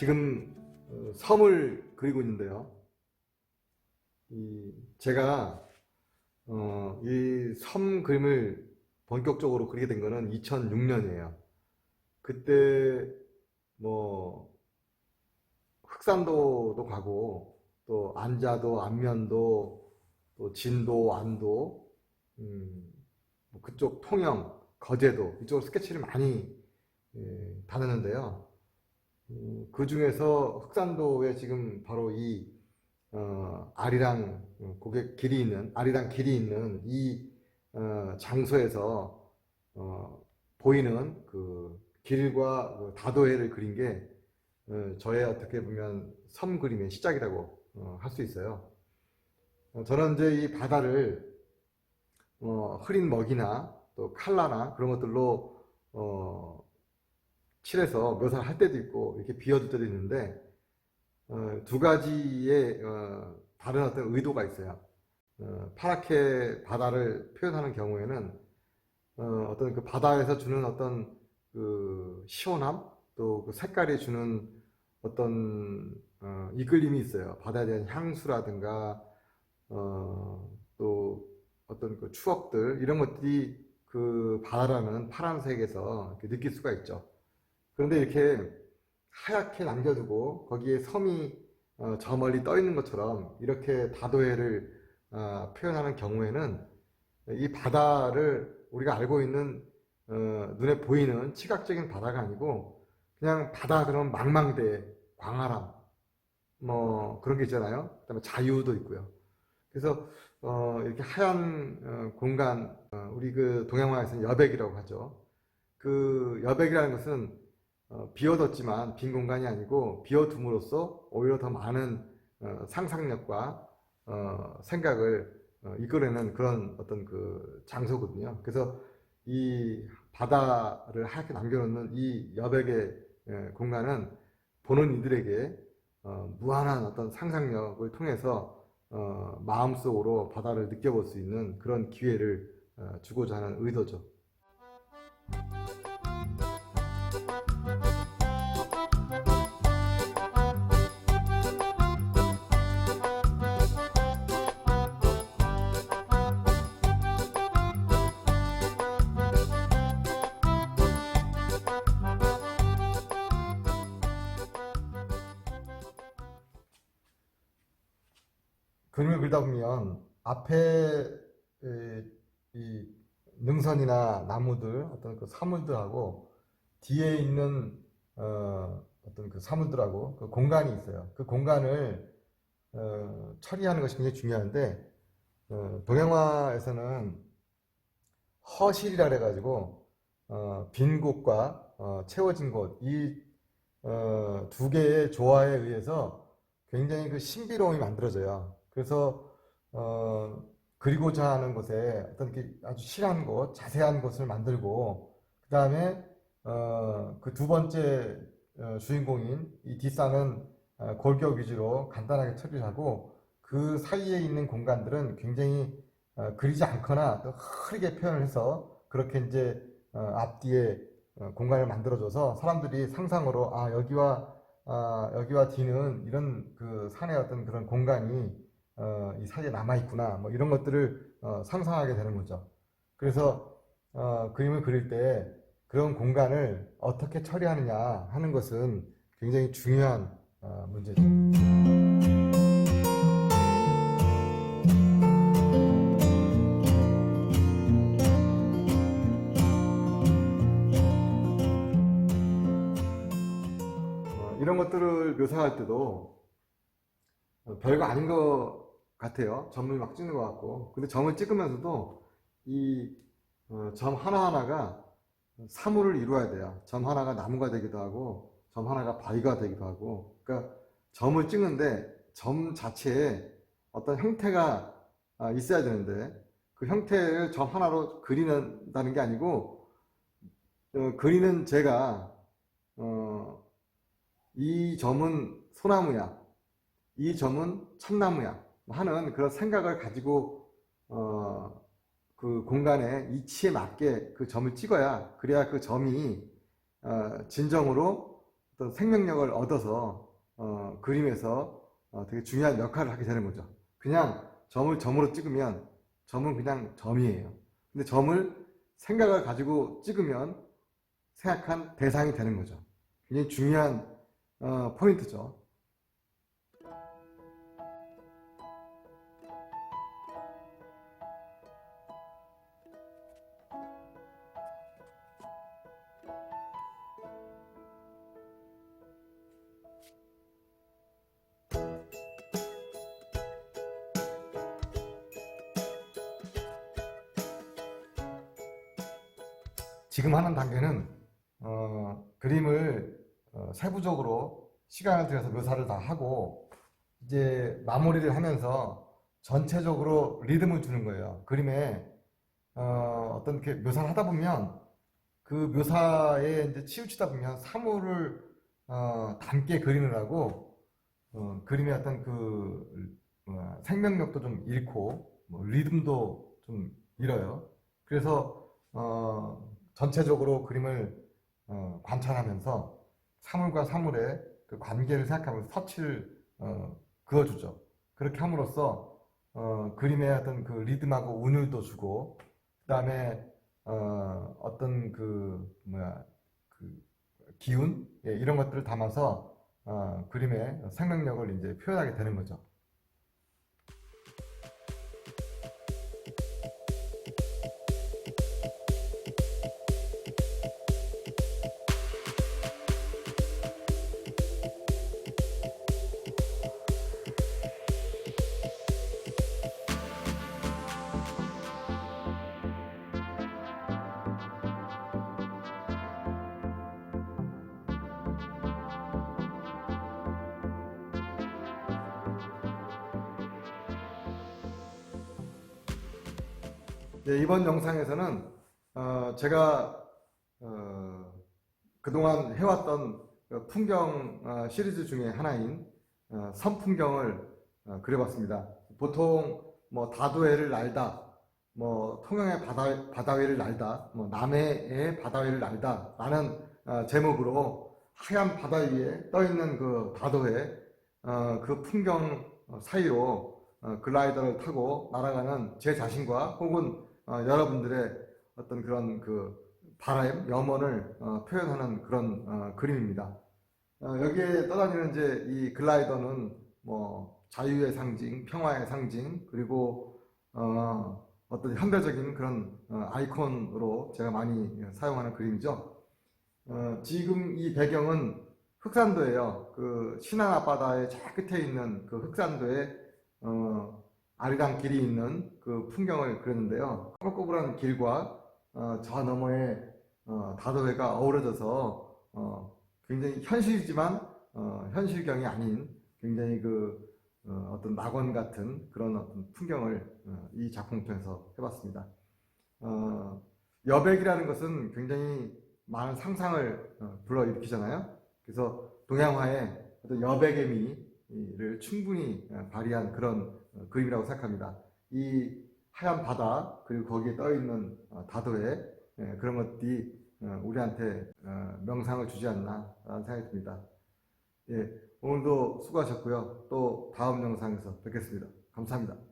지금 어, 섬을 그리고 있는데요. 이 제가 어, 이 섬 그림을 본격적으로 그리게 된 거는 2006년이에요. 그때 뭐 흑산도도 가고 또 안자도 안면도 또 진도 안도 음, 뭐 그쪽 통영 거제도 이쪽으로 스케치를 많이 예, 다녔는데요. 음, 그 중에서 흑산도에 지금 바로 이 어, 아리랑 어, 고개 길이 있는 아리랑 길이 있는 이 어, 장소에서 어, 보이는 그 길과 그 다도해를 그린 게 어, 저의 어떻게 보면 섬 그림의 시작이라고 어, 할수 있어요. 어, 저는 이제 이 바다를 어, 흐린 먹이나 또 칼라나 그런 것들로 어, 칠해서 묘사를 할 때도 있고 이렇게 비워둘 때도 있는데 어, 두 가지의 어, 다른 어떤 의도가 있어요. 어, 파랗게 바다를 표현하는 경우에는 어, 떤그 바다에서 주는 어떤 그 시원함 또 그 색깔이 주는 어떤 어, 이끌림이 있어요. 바다에 대한 향수라든가 어, 또 어떤 그 추억들 이런 것들이 그 바다라는 파란색에서 느낄 수가 있죠. 그런데 이렇게 하얗게 남겨두고 거기에 섬이 어, 저 멀리 떠 있는 것처럼 이렇게 다도해를 어, 표현하는 경우에는 이 바다를 우리가 알고 있는 어, 눈에 보이는 시각적인 바다가 아니고 그냥 바다 그런 망망대 광활함 뭐 그런 게 있잖아요. 그다음에 자유도 있고요. 그래서 어, 이렇게 하얀 어, 공간 어, 우리 그 동양화에서는 여백이라고 하죠. 그 여백이라는 것은 어, 비워뒀지만 빈 공간이 아니고 비워둠으로써 오히려 더 많은 어, 상상력과 어, 생각을 어, 이끌어내는 그런 어떤 그 장소거든요. 그래서 이 바다를 하얗게 남겨놓는 이 여백의 예, 공간은 보는 이들에게 어, 무한한 어떤 상상력을 통해서 어, 마음속으로 바다를 느껴볼 수 있는 그런 기회를 어, 주고자 하는 의도죠. 그림을 그리다 보면 앞에 에, 이 능선이나 나무들 어떤 그 사물들하고 뒤에 있는 어, 어떤 그 사물들하고 그 공간이 있어요. 그 공간을 어, 처리하는 것이 굉장히 중요한데 어, 동양화에서는 허실이라 그래가지고 어, 빈 곳과 어, 채워진 곳이 어, 두 개의 조화에 의해서 굉장히 그 신비로움이 만들어져요. 그래서 어, 그리고자 하는 곳에 어떤 이렇게 아주 실한 곳, 자세한 곳을 만들고 그 다음에 어, 그 두 번째 어, 주인공인 이 뒷산은 어, 골격 위주로 간단하게 처리를 하고 그 사이에 있는 공간들은 굉장히 어, 그리지 않거나 또 흐리게 표현을 해서 그렇게 이제 어, 앞뒤에 어, 공간을 만들어줘서 사람들이 상상으로 아 여기와 아, 여기와 뒤는 이런 그 산의 어떤 그런 공간이 어, 이 사이에 남아 있구나 뭐 이런 것들을 어, 상상하게 되는 거죠. 그래서 어, 그림을 그릴 때 그런 공간을 어떻게 처리하느냐 하는 것은 굉장히 중요한 어, 문제죠. 어, 이런 것들을 묘사할 때도 어, 별거 아닌 것 같아요. 점을 막 찍는 것 같고. 근데 점을 찍으면서도 이 어, 점 하나하나가 사물을 이루어야 돼요. 점 하나가 나무가 되기도 하고, 점 하나가 바위가 되기도 하고. 그러니까 점을 찍는데 점 자체에 어떤 형태가 아, 있어야 되는데 그 형태를 점 하나로 그리는다는 게 아니고 어, 그리는 제가 어, 이 점은 소나무야, 이 점은 참나무야 하는 그런 생각을 가지고 어, 그 공간의 이치에 맞게 그 점을 찍어야 그래야 그 점이 어, 진정으로 어떤 생명력을 얻어서 어, 그림에서 어, 되게 중요한 역할을 하게 되는 거죠. 그냥 점을 점으로 찍으면 점은 그냥 점이에요. 근데 점을 생각을 가지고 찍으면 생각한 대상이 되는 거죠. 굉장히 중요한 어, 포인트죠. 지금 하는 단계는 어, 그림을 어, 세부적으로 시간을 들여서 묘사를 다 하고 이제 마무리를 하면서 전체적으로 리듬을 주는 거예요. 그림에 어, 어떤 이렇게 묘사를 하다 보면 그 묘사에 이제 치우치다 보면 사물을 어, 담게 그리느라고 어, 그림의 어떤 그 어, 생명력도 좀 잃고 뭐 리듬도 좀 잃어요. 그래서 어, 전체적으로 그림을 어, 관찰하면서 사물과 사물의 그 관계를 생각하면서 터치를 어, 그어주죠. 그렇게 함으로써 어, 그림의 어떤 그 리듬하고 운율도 주고 그다음에 어, 어떤 그 뭐야 그 기운 예, 이런 것들을 담아서 어, 그림의 생명력을 이제 표현하게 되는 거죠. 네, 이번 영상에서는 어, 제가 어, 그동안 해왔던 그 풍경 어, 시리즈 중에 하나인 어, 선풍경을 어, 그려봤습니다. 보통 뭐 다도해를 날다, 뭐 통영의 바다, 바다위를 날다, 뭐 남해의 바다위를 날다 라는 어, 제목으로 하얀 바다 위에 떠 있는 그 다도해 어, 그 풍경 사이로 어, 글라이더를 타고 날아가는 제 자신과 혹은 어, 여러분들의 어떤 그런 그 바람, 염원을 어, 표현하는 그런 어, 그림입니다. 어, 여기에 떠다니는 이제 이 글라이더는 뭐 자유의 상징, 평화의 상징, 그리고 어, 어떤 현대적인 그런 어, 아이콘으로 제가 많이 사용하는 그림이죠. 어, 지금 이 배경은 흑산도예요. 그 신안 앞바다의 저 끝에 있는 그 흑산도에 어, 아리랑 길이 있는 그 풍경을 그렸는데요. 꼬불꼬불한 길과 어, 저 너머에 어, 다도해가 어우러져서 어, 굉장히 현실이지만 어, 현실경이 아닌 굉장히 그 어, 떤 낙원 같은 그런 어떤 풍경을 어, 이 작품을 통해서 해봤습니다. 어, 여백이라는 것은 굉장히 많은 상상을 어, 불러일으키잖아요. 그래서 동양화의 어떤 여백의 미를 충분히 어, 발휘한 그런 어, 그림이라고 생각합니다. 이 하얀 바다 그리고 거기에 떠 있는 어, 다도해 예, 그런 것들이 어, 우리한테 어, 명상을 주지 않나라는 생각이 듭니다. 예, 오늘도 수고하셨고요. 또 다음 영상에서 뵙겠습니다. 감사합니다.